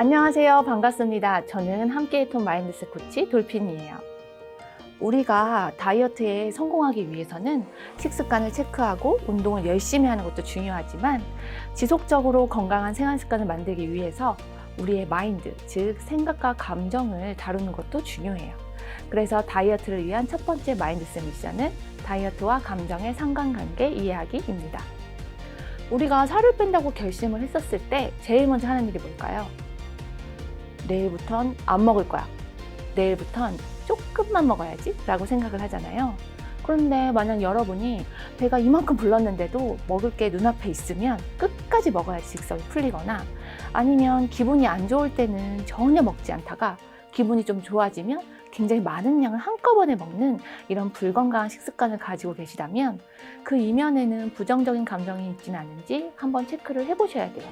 안녕하세요. 반갑습니다. 저는 함께톤 마인드셋 코치 돌핀이에요. 우리가 다이어트에 성공하기 위해서는 식습관을 체크하고 운동을 열심히 하는 것도 중요하지만 지속적으로 건강한 생활 습관을 만들기 위해서 우리의 마인드, 즉 생각과 감정을 다루는 것도 중요해요. 그래서 다이어트를 위한 첫 번째 마인드셋 미션은 다이어트와 감정의 상관관계 이해하기입니다. 우리가 살을 뺀다고 결심을 했었을 때 제일 먼저 하는 일이 뭘까요? 내일부턴 안 먹을 거야. 내일부턴 조금만 먹어야지 라고 생각을 하잖아요. 그런데 만약 여러분이 배가 이만큼 불렀는데도 먹을 게 눈앞에 있으면 끝까지 먹어야지 직성이 풀리거나 아니면 기분이 안 좋을 때는 전혀 먹지 않다가 기분이 좀 좋아지면 굉장히 많은 양을 한꺼번에 먹는 이런 불건강한 식습관을 가지고 계시다면 그 이면에는 부정적인 감정이 있지는 않은지 한번 체크를 해보셔야 돼요.